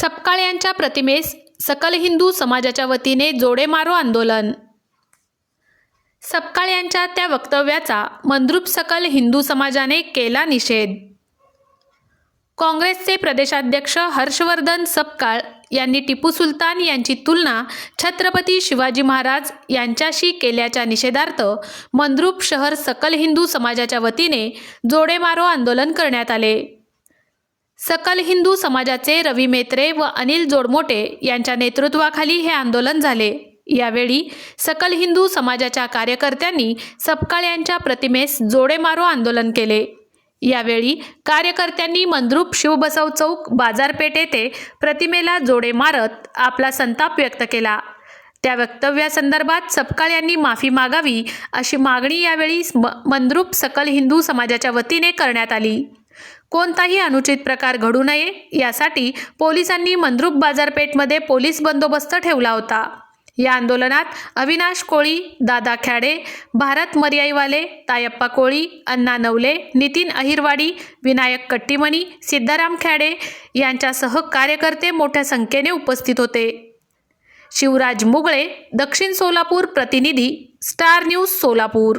सपकाळ यांच्या प्रतिमेस सकल हिंदू समाजाच्या वतीने जोडे मारो आंदोलन. सपकाळ यांच्या त्या वक्तव्याचा मंद्रुप सकल हिंदू समाजाने केला निषेध. काँग्रेसचे प्रदेशाध्यक्ष हर्षवर्धन सपकाळ यांनी टिपू सुलतान यांची तुलना छत्रपती शिवाजी महाराज यांच्याशी केल्याच्या निषेधार्थ मंद्रुप शहर सकल हिंदू समाजाच्या वतीने जोडे मारो आंदोलन करण्यात आले. सकल हिंदू समाजाचे रवी मेत्रे व अनिल जोडमोटे यांच्या नेतृत्वाखाली हे आंदोलन झाले. यावेळी सकल हिंदू समाजाच्या कार्यकर्त्यांनी सपकाळ यांच्या प्रतिमेस जोडे मारो आंदोलन केले. यावेळी कार्यकर्त्यांनी मंद्रुप शिवबसव चौक बाजारपेठ येथे प्रतिमेला जोडे मारत आपला संताप व्यक्त केला. त्या वक्तव्यासंदर्भात सपकाळ यांनी माफी मागावी अशी मागणी यावेळी म- मंद्रुप सकल हिंदू समाजाच्या वतीने करण्यात आली. कोणताही अनुचित प्रकार घडू नये यासाठी पोलिसांनी मंद्रुप बाजारपेठमध्ये पोलीस बंदोबस्त ठेवला होता. या आंदोलनात अविनाश कोळी दादा खॅडे भारत मर्याईवाले तायप्पा कोळी अण्णा नवले नितीन अहिरवाडी विनायक कट्टीमणी सिद्धाराम खॅडे यांच्यासह कार्यकर्ते मोठ्या संख्येने उपस्थित होते. शिवराज मुगळे दक्षिण सोलापूर प्रतिनिधी स्टार न्यूज सोलापूर.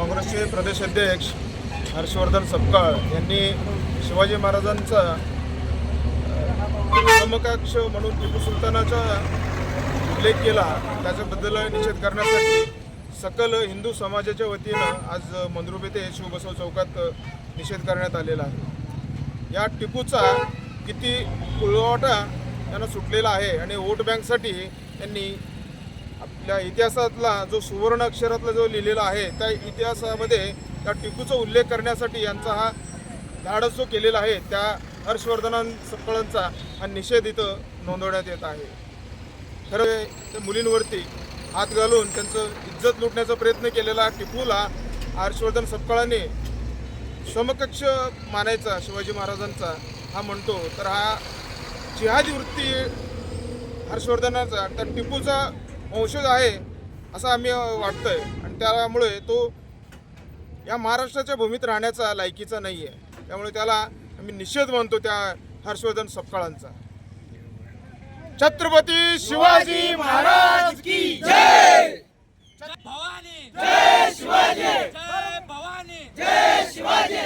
काँग्रेसचे प्रदेशाध्यक्ष हर्षवर्धन सपकाळ यांनी शिवाजी महाराजांचा समकक्ष म्हणून टिपू सुलतानाचा उल्लेख केला. त्याच्याबद्दल निषेध करण्यासाठी सकल हिंदू समाजाच्या वतीनं आज मंद्रुप येथे शिवबसव चौकात निषेध करण्यात आलेला आहे. या टिपूचा किती कुळवाटा त्यांना सुटलेला आहे आणि वोट बँकसाठी त्यांनी आपल्या इतिहासातला जो सुवर्ण अक्षरातला जो लिहिलेला आहे त्या इतिहासामध्ये त्या टिपूचा उल्लेख करण्यासाठी यांचा हा धाडस जो केलेला आहे त्या हर्षवर्धनां सकळांचा हा निषेध इथं नोंदवण्यात येत आहे. खरं त्या मुलींवरती हात घालून त्यांचं इज्जत लुटण्याचा प्रयत्न केलेला टिपूला हर्षवर्धन सपकाळाने समकक्ष मानायचा शिवाजी महाराजांचा हा म्हणतो. तर हा जिहादी वृत्ती हर्षवर्धनाचा त्या टिपूचा वंशज आहे असं आम्ही अ, वाटतंय. आणि त्यामुळे तो या महाराष्ट्राच्या भूमीत राहण्याचा लायकीचा नाही आहे त्यामुळे त्याला आम्ही निषेध मानतो त्या हर्षवर्धन सपकाळांचा. छत्रपती शिवाजी महाराज की भवानी! जय शिवाजी! जय भवानी! जय शिवाजी!